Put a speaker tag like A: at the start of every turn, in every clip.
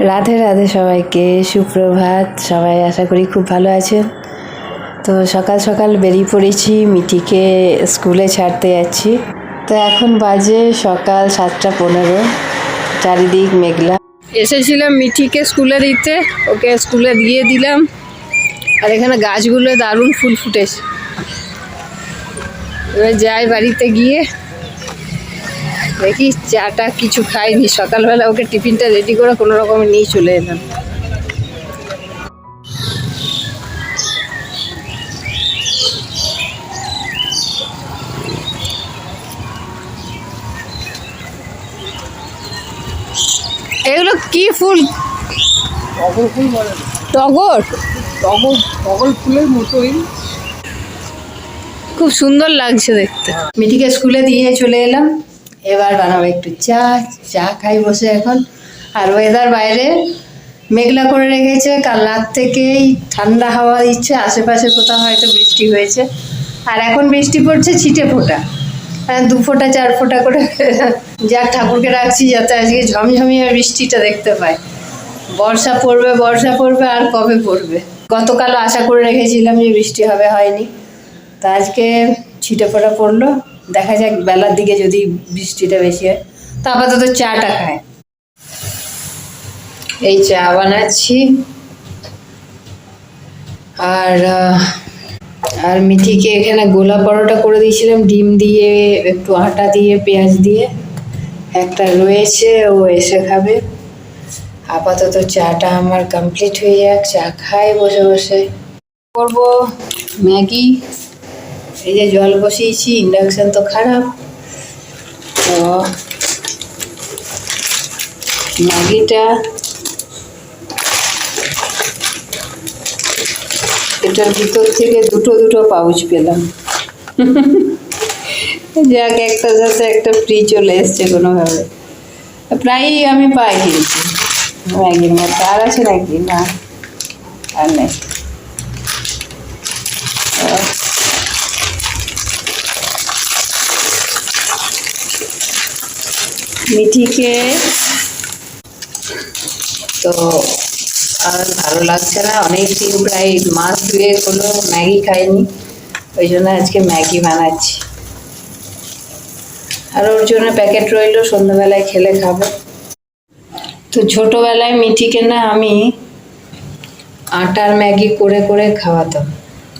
A: রাধে রাধে সবাইকে। সুপ্রভাত। সবাই আশা করি খুব ভালো আছেন। তো সকাল সকাল বেরিয়ে পড়েছি। মিটিকে স্কুলে ছাড়তে যাচ্ছি। তো এখন বাজে সকাল সাতটা পনেরো। চারিদিক মেঘলা। এসেছিলাম মিঠিকে স্কুলে দিতে। ওকে স্কুলে দিয়ে দিলাম। আর এখানে গাছগুলো দারুণ ফুল ফুটেছে। এবার যাই বাড়িতে গিয়ে দেখি চাটা কিছু খাইনি। সকালবেলা ওকে টিফিনটা রেডি করে কোনো রকমে নিয়ে চলে এলাম। এগুলো কি ফুল?
B: টগর ফুল বলে।
A: টগর?
B: টগর টগর ফুলের মতোই।
A: খুব সুন্দর লাগছে দেখতে। মিঠিকে স্কুলে দিয়ে চলে এলাম। এবার বানাবো একটু চা চা খাই বসে এখন। আর ওয়েদার বাইরে মেঘলা করে রেখেছে, কাল রাত থেকেই ঠান্ডা হাওয়া দিচ্ছে, আশেপাশে কোথাও হয়তো বৃষ্টি হয়েছে। আর এখন বৃষ্টি পড়ছে ছিটে ফোটা। হ্যাঁ দু ফোঁটা, চার ফোঁটা করে। যাক, ঠাকুরকে রাখছি যাতে আজকে ঝমঝমিয়ে বৃষ্টিটা দেখতে পাই বর্ষা পড়বে বর্ষা পড়বে, আর কবে পড়বে? গতকালও আশা করে রেখেছিলাম যে বৃষ্টি হবে, হয়নি। তা আজকে ছিটে ফোটা পড়ল। দেখা যাক, বেলার দিকে যদি বৃষ্টিটা বেশি হয়। তো আপাতত চাটা খায় এই চা বানাচ্ছি। আর আর মিঠিকে এখানে গোলা পরোটা করে দিয়েছিলাম, ডিম দিয়ে, একটু আটা দিয়ে, পেঁয়াজ দিয়ে। একটা রয়েছে, ও এসে খাবে। আপাতত চাটা আমার কমপ্লিট হয়ে যাক, চা খাই বসে বসে। করব ম্যাগি। এই যে জল বসিয়েছি ইন্ডাকশন তো খারাপ। তো ম্যাগিটা এটার ভিতর থেকে দুটো দুটো পাউচ পেলাম। যাক, একটা যাতে একটা ফ্রি চলে এসছে কোনোভাবে। প্রায়ই আমি পাই কিন্তু। ম্যাগির মধ্যে। আর আছে নাকি? না, আর নেই। মিঠিকে। তো আর ভালো লাগছে না। অনেক দিন প্রায় মাস দুয়েক হলো ম্যাগি খাইনি। ওই জন্য আজকে ম্যাগি বানাচ্ছি। আর ওর জন্য প্যাকেট রইল, সন্ধ্যাবেলায় খেলে খাবে। তো ছোটোবেলায় মিঠিকে না আমি আটার ম্যাগি করে করে খাওয়াতাম।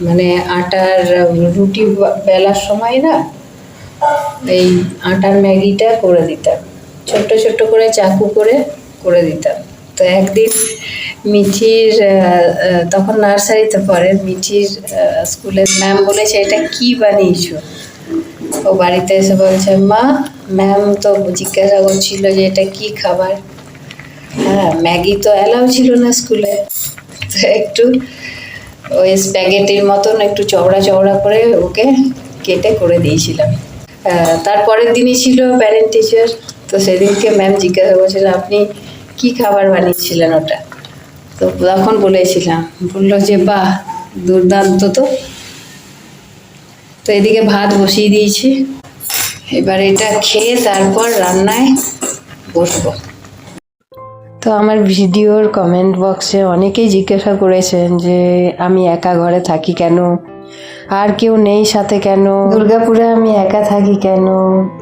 A: মানে আটার রুটি বেলার সময় না, এই আটার ম্যাগিটা করে দিতাম। ছোট্ট ছোট্ট করে চাকু করে করে দিতাম। তো একদিন মিঠির তখন নার্সারিতে পড়ে, মিঠির স্কুলের ম্যাম বলেছে, এটা কি বানিয়েছো? ও বাড়িতে এসে বলছে, মা, ম্যাম তো জিজ্ঞাসা করছিল যে এটা কি খাবার? হ্যাঁ ম্যাগি তো অ্যালাউ ছিল না স্কুলে। তো একটু ওই স্প্যাগেটির মতন একটু চওড়া চওড়া করে ওকে কেটে করে দিয়েছিলাম। তারপরের দিনই ছিল প্যারেন্ট টিচার তো সেদিনকে ম্যাম জিজ্ঞাসা করছিল, আপনি কি খাবার বানিয়েছিলেন ওটা? তো তখন বলেছিলাম, বলল যে, বাহ, দুর্দান্ত তো। তো এদিকে ভাত বসিয়ে দিয়েছি। এবার এটা খেয়ে তারপর রান্নায় বসবো। তো আমার ভিডিওর কমেন্ট বক্সে অনেকেই জিজ্ঞাসা করেছেন যে, আমি একা ঘরে থাকি কেন? আর কেউ নেই সাথে কেন? দুর্গাপুরে আমি একা থাকি কেন?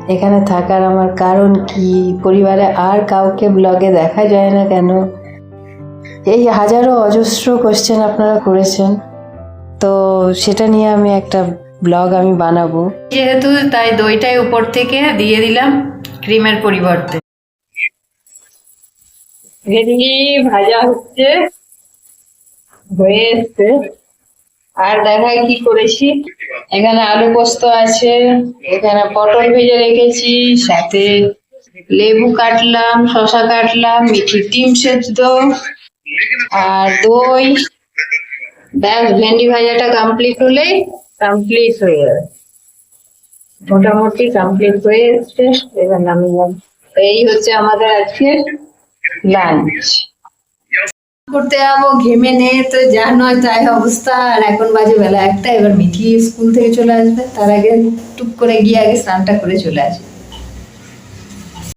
A: এখানে থাকার আমার কারণ কি? পরিবারে আর কাউকে ব্লগে দেখা যায় না কেন? এই হাজারো অজস্র কোশ্চেন আপনারা করেছেন। তো সেটা নিয়ে আমি একটা ব্লগ আমি বানাবো। যেহেতু তাই দইটাই উপর থেকে দিয়ে দিলাম ক্রিমের পরিবর্তে। ভেন্ডি ভাজা হচ্ছে হয়ে এসছে। আর দেখায় কি করেছি? এখানে আলু পোস্ত আছে, এখানে পটল ভেজে রেখেছি, সাথে লেবু কাটলাম, শসা কাটলাম, মিঠি ডিম সেদ্ধ, আর দই। ব্যাস, ভেন্ডি ভাজাটা কমপ্লিট হলেই কমপ্লিট হয়ে যাবে। মোটামুটি কমপ্লিট হয়ে এসছে এবার নামি এই হচ্ছে আমাদের আজকের লাঞ্চ করতে যাব, ঘেমে নে তো যা নয় তাই অবস্থা। আর এখন বাজে বেলা একটা, এবার মিঠি স্কুল থেকে চলে আসবে। তার আগে টুক করে গিয়ে আগে স্নানটা করে চলে আসবে।